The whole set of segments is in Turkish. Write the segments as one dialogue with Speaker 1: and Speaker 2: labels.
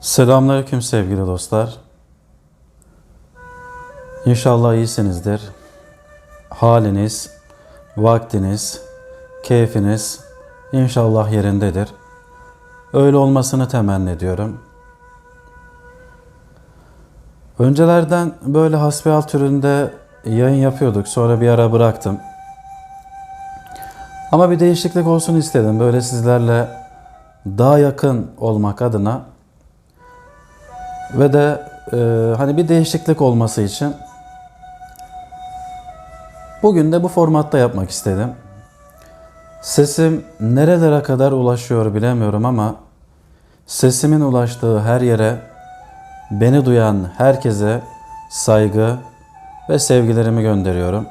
Speaker 1: Selamünaleyküm sevgili dostlar. İnşallah iyisinizdir. Haliniz, vaktiniz, keyfiniz inşallah yerindedir. Öyle olmasını temenni ediyorum. Öncelerden böyle hasbihal türünde yayın yapıyorduk. Sonra bir ara bıraktım. Ama bir değişiklik olsun istedim. Böyle sizlerle daha yakın olmak adına ve de e, hani bir değişiklik olması için bugün de bu formatta yapmak istedim. Sesim nerelere kadar ulaşıyor bilemiyorum ama sesimin ulaştığı her yere beni duyan herkese saygı ve sevgilerimi gönderiyorum.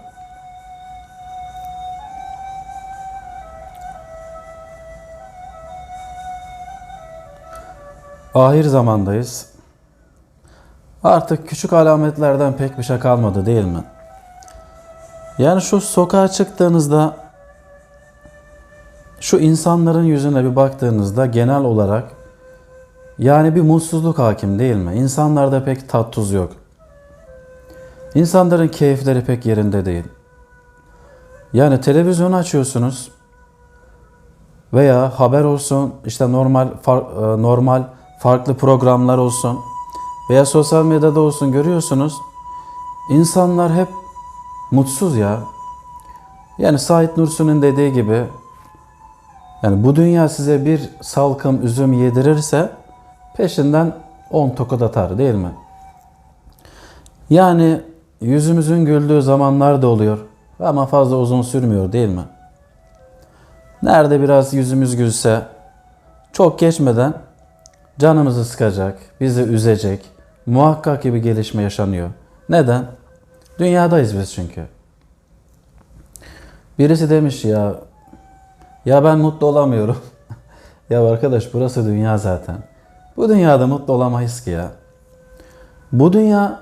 Speaker 1: Ahir zamandayız. Artık küçük alametlerden pek bir şey kalmadı değil mi? Yani şu sokağa çıktığınızda şu insanların yüzüne bir baktığınızda genel olarak yani bir mutsuzluk hakim değil mi? İnsanlarda pek tat tuz yok. İnsanların keyifleri pek yerinde değil. Yani televizyonu açıyorsunuz veya haber olsun işte normal far- e, normal farklı programlar olsun veya sosyal medyada olsun görüyorsunuz. İnsanlar hep mutsuz ya. Yani Said Nursi'nin dediği gibi yani bu dünya size bir salkım üzüm yedirirse peşinden 10 tokat atar değil mi? Yani yüzümüzün güldüğü zamanlar da oluyor ama fazla uzun sürmüyor değil mi? Nerede biraz yüzümüz gülse çok geçmeden canımızı sıkacak, bizi üzecek, muhakkak bir gelişme yaşanıyor. Neden? Dünyadayız biz çünkü. Birisi demiş ya, ya ben mutlu olamıyorum. ya arkadaş burası dünya zaten. Bu dünyada mutlu olamayız ki ya. Bu dünya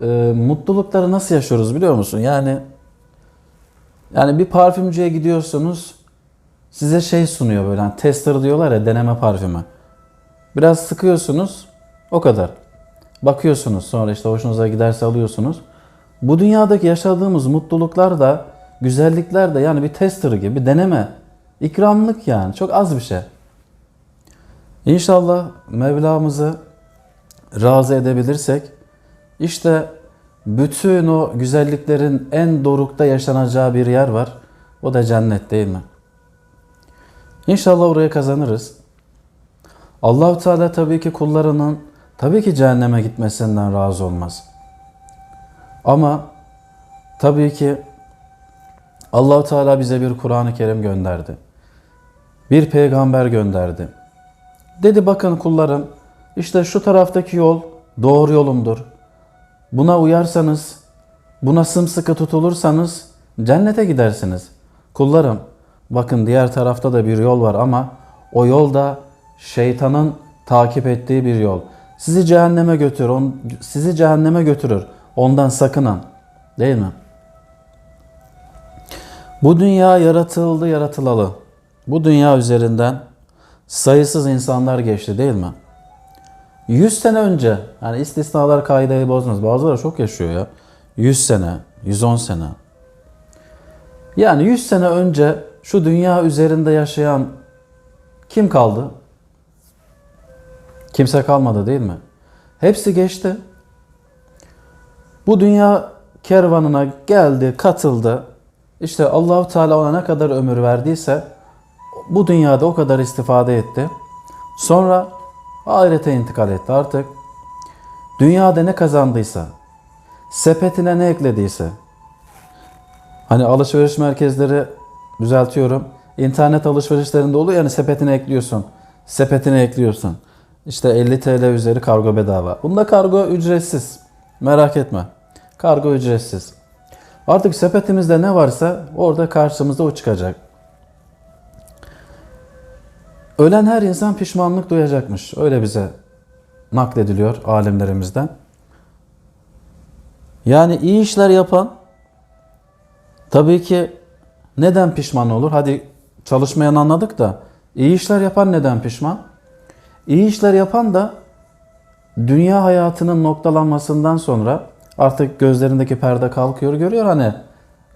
Speaker 1: e, mutlulukları nasıl yaşıyoruz biliyor musun? Yani yani bir parfümcüye gidiyorsunuz, size şey sunuyor böyle hani tester diyorlar ya deneme parfümü. Biraz sıkıyorsunuz, o kadar. Bakıyorsunuz sonra işte hoşunuza giderse alıyorsunuz. Bu dünyadaki yaşadığımız mutluluklar da, güzellikler de yani bir tester gibi, bir deneme. ikramlık yani, çok az bir şey. İnşallah Mevlamızı razı edebilirsek, işte bütün o güzelliklerin en dorukta yaşanacağı bir yer var. O da cennet değil mi? İnşallah oraya kazanırız. Allahu Teala tabii ki kullarının tabii ki cehenneme gitmesinden razı olmaz. Ama tabii ki Allahu Teala bize bir Kur'an-ı Kerim gönderdi. Bir peygamber gönderdi. Dedi bakın kullarım işte şu taraftaki yol doğru yolumdur. Buna uyarsanız, buna sımsıkı tutulursanız cennete gidersiniz. Kullarım bakın diğer tarafta da bir yol var ama o yol da şeytanın takip ettiği bir yol. Sizi cehenneme götürür, on, sizi cehenneme götürür. Ondan sakının. Değil mi? Bu dünya yaratıldı, yaratılalı. Bu dünya üzerinden sayısız insanlar geçti değil mi? 100 sene önce, yani istisnalar kaideyi bozmaz. Bazıları çok yaşıyor ya. 100 sene, 110 sene. Yani 100 sene önce şu dünya üzerinde yaşayan kim kaldı? Kimse kalmadı değil mi? Hepsi geçti. Bu dünya kervanına geldi, katıldı. İşte Allahu Teala ona ne kadar ömür verdiyse bu dünyada o kadar istifade etti. Sonra ahirete intikal etti artık. Dünyada ne kazandıysa, sepetine ne eklediyse, hani alışveriş merkezleri düzeltiyorum. İnternet alışverişlerinde oluyor yani sepetine ekliyorsun. Sepetine ekliyorsun. İşte 50 TL üzeri kargo bedava. Bunda kargo ücretsiz. Merak etme. Kargo ücretsiz. Artık sepetimizde ne varsa orada karşımızda o çıkacak. Ölen her insan pişmanlık duyacakmış. Öyle bize naklediliyor alimlerimizden. Yani iyi işler yapan tabii ki neden pişman olur? Hadi çalışmayan anladık da iyi işler yapan neden pişman? İyi işler yapan da dünya hayatının noktalanmasından sonra artık gözlerindeki perde kalkıyor, görüyor hani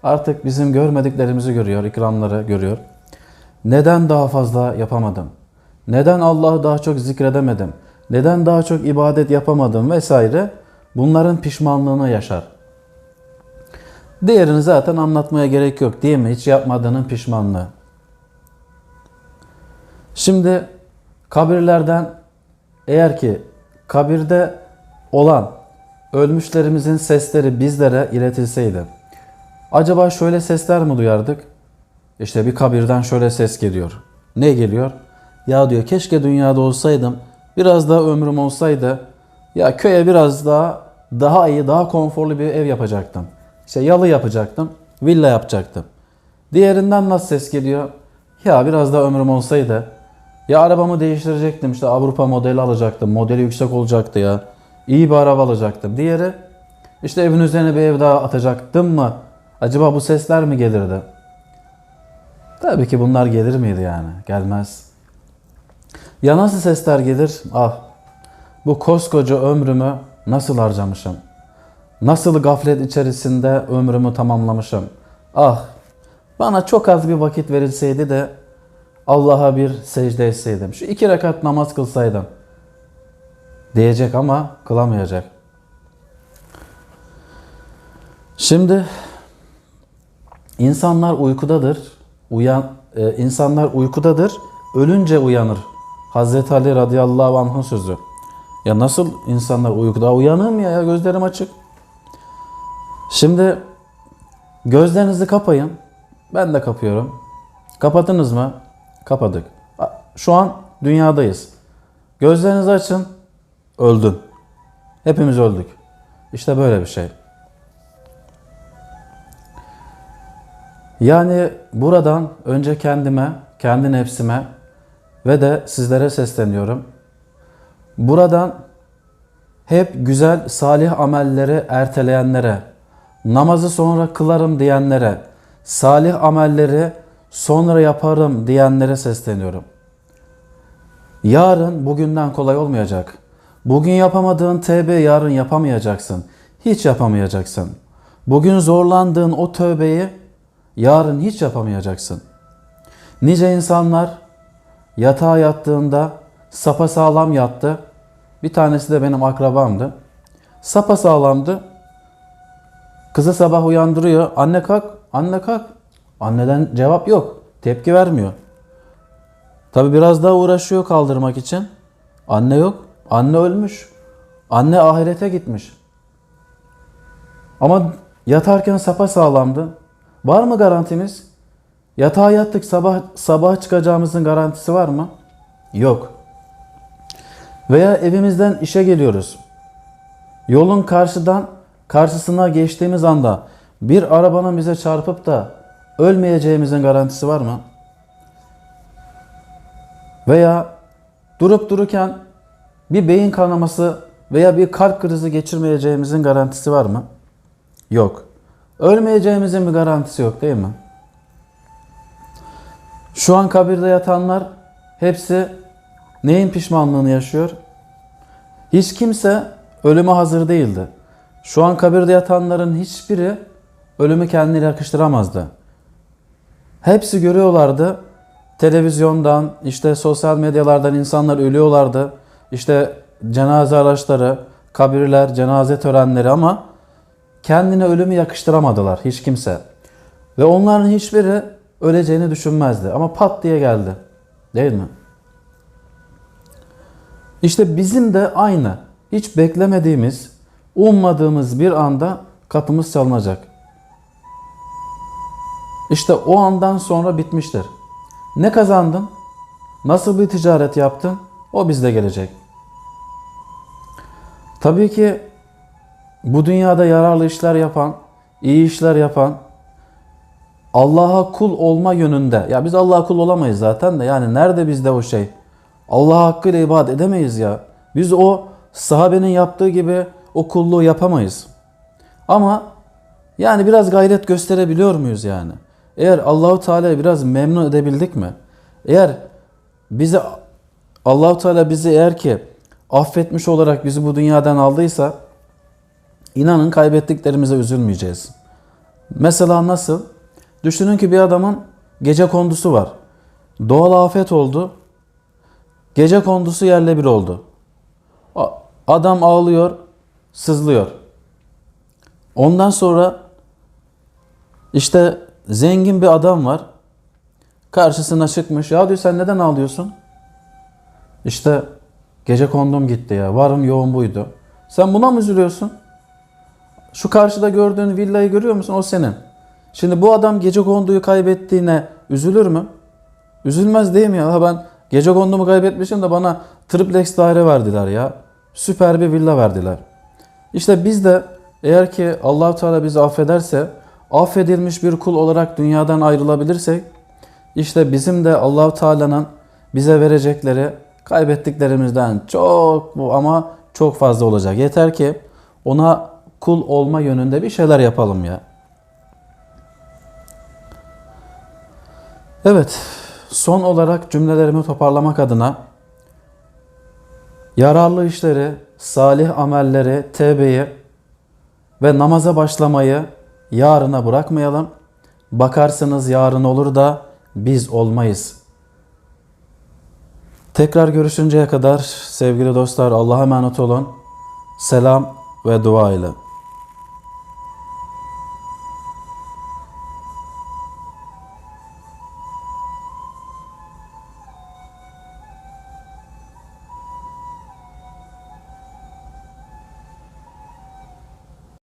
Speaker 1: artık bizim görmediklerimizi görüyor, ikramları görüyor. Neden daha fazla yapamadım? Neden Allah'ı daha çok zikredemedim? Neden daha çok ibadet yapamadım vesaire? Bunların pişmanlığını yaşar. Diğerini zaten anlatmaya gerek yok değil mi? Hiç yapmadığının pişmanlığı. Şimdi kabirlerden eğer ki kabirde olan ölmüşlerimizin sesleri bizlere iletilseydi acaba şöyle sesler mi duyardık? İşte bir kabirden şöyle ses geliyor. Ne geliyor? Ya diyor keşke dünyada olsaydım. Biraz daha ömrüm olsaydı. Ya köye biraz daha daha iyi, daha konforlu bir ev yapacaktım. İşte yalı yapacaktım. Villa yapacaktım. Diğerinden nasıl ses geliyor? Ya biraz daha ömrüm olsaydı. Ya arabamı değiştirecektim. işte Avrupa modeli alacaktım. Modeli yüksek olacaktı ya. İyi bir araba alacaktım. Diğeri işte evin üzerine bir ev daha atacaktım mı? Acaba bu sesler mi gelirdi? Tabii ki bunlar gelir miydi yani? Gelmez. Ya nasıl sesler gelir? Ah bu koskoca ömrümü nasıl harcamışım? Nasıl gaflet içerisinde ömrümü tamamlamışım? Ah bana çok az bir vakit verilseydi de Allah'a bir secde etseydim. Şu iki rekat namaz kılsaydım. Diyecek ama kılamayacak. Şimdi insanlar uykudadır. Uyan e, insanlar uykudadır. Ölünce uyanır. Hazreti Ali radıyallahu anh'ın sözü. Ya nasıl insanlar uykuda uyanır ya, ya gözlerim açık. Şimdi gözlerinizi kapayın. Ben de kapıyorum. Kapadınız mı? Kapadık. Şu an dünyadayız. Gözlerinizi açın. Öldün. Hepimiz öldük. İşte böyle bir şey. Yani buradan önce kendime, kendi nefsime ve de sizlere sesleniyorum. Buradan hep güzel salih amelleri erteleyenlere, namazı sonra kılarım diyenlere, salih amelleri sonra yaparım diyenlere sesleniyorum. Yarın bugünden kolay olmayacak. Bugün yapamadığın tevbe yarın yapamayacaksın. Hiç yapamayacaksın. Bugün zorlandığın o tövbeyi yarın hiç yapamayacaksın. Nice insanlar yatağa yattığında sapa sağlam yattı. Bir tanesi de benim akrabamdı. Sapa sağlamdı. Kızı sabah uyandırıyor. Anne kalk, anne kalk. Anneden cevap yok. Tepki vermiyor. Tabi biraz daha uğraşıyor kaldırmak için. Anne yok. Anne ölmüş. Anne ahirete gitmiş. Ama yatarken sapa sağlamdı. Var mı garantimiz? Yatağa yattık sabah sabah çıkacağımızın garantisi var mı? Yok. Veya evimizden işe geliyoruz. Yolun karşıdan karşısına geçtiğimiz anda bir arabanın bize çarpıp da ölmeyeceğimizin garantisi var mı? Veya durup dururken bir beyin kanaması veya bir kalp krizi geçirmeyeceğimizin garantisi var mı? Yok. Ölmeyeceğimizin bir garantisi yok değil mi? Şu an kabirde yatanlar hepsi neyin pişmanlığını yaşıyor? Hiç kimse ölüme hazır değildi. Şu an kabirde yatanların hiçbiri ölümü kendine yakıştıramazdı. Hepsi görüyorlardı. Televizyondan, işte sosyal medyalardan insanlar ölüyorlardı. İşte cenaze araçları, kabirler, cenaze törenleri ama kendine ölümü yakıştıramadılar hiç kimse. Ve onların hiçbiri öleceğini düşünmezdi. Ama pat diye geldi. Değil mi? İşte bizim de aynı. Hiç beklemediğimiz, ummadığımız bir anda kapımız çalınacak. İşte o andan sonra bitmiştir. Ne kazandın? Nasıl bir ticaret yaptın? O bizde gelecek. Tabii ki bu dünyada yararlı işler yapan, iyi işler yapan, Allah'a kul olma yönünde. Ya biz Allah'a kul olamayız zaten de. Yani nerede bizde o şey? Allah hakkıyla ibadet edemeyiz ya. Biz o sahabenin yaptığı gibi o kulluğu yapamayız. Ama yani biraz gayret gösterebiliyor muyuz yani? Eğer Allahu Teala'yı biraz memnun edebildik mi? Eğer bizi Allahu Teala bizi eğer ki affetmiş olarak bizi bu dünyadan aldıysa inanın kaybettiklerimize üzülmeyeceğiz. Mesela nasıl? Düşünün ki bir adamın gece kondusu var. Doğal afet oldu. Gece kondusu yerle bir oldu. Adam ağlıyor, sızlıyor. Ondan sonra işte zengin bir adam var. Karşısına çıkmış. Ya diyor sen neden ağlıyorsun? İşte gece kondum gitti ya. Varım yoğun buydu. Sen buna mı üzülüyorsun? Şu karşıda gördüğün villayı görüyor musun? O senin. Şimdi bu adam gece konduyu kaybettiğine üzülür mü? Üzülmez değil mi ya? Ben gece kondumu kaybetmişim de bana triplex daire verdiler ya. Süper bir villa verdiler. İşte biz de eğer ki Allahu Teala bizi affederse, affedilmiş bir kul olarak dünyadan ayrılabilirsek, işte bizim de Allahu Teala'nın bize verecekleri kaybettiklerimizden çok bu ama çok fazla olacak. Yeter ki ona kul olma yönünde bir şeyler yapalım ya. Evet, son olarak cümlelerimi toparlamak adına yararlı işleri, salih amelleri, tevbeyi ve namaza başlamayı yarına bırakmayalım. Bakarsınız yarın olur da biz olmayız. Tekrar görüşünceye kadar sevgili dostlar Allah'a emanet olun. Selam ve dua ile.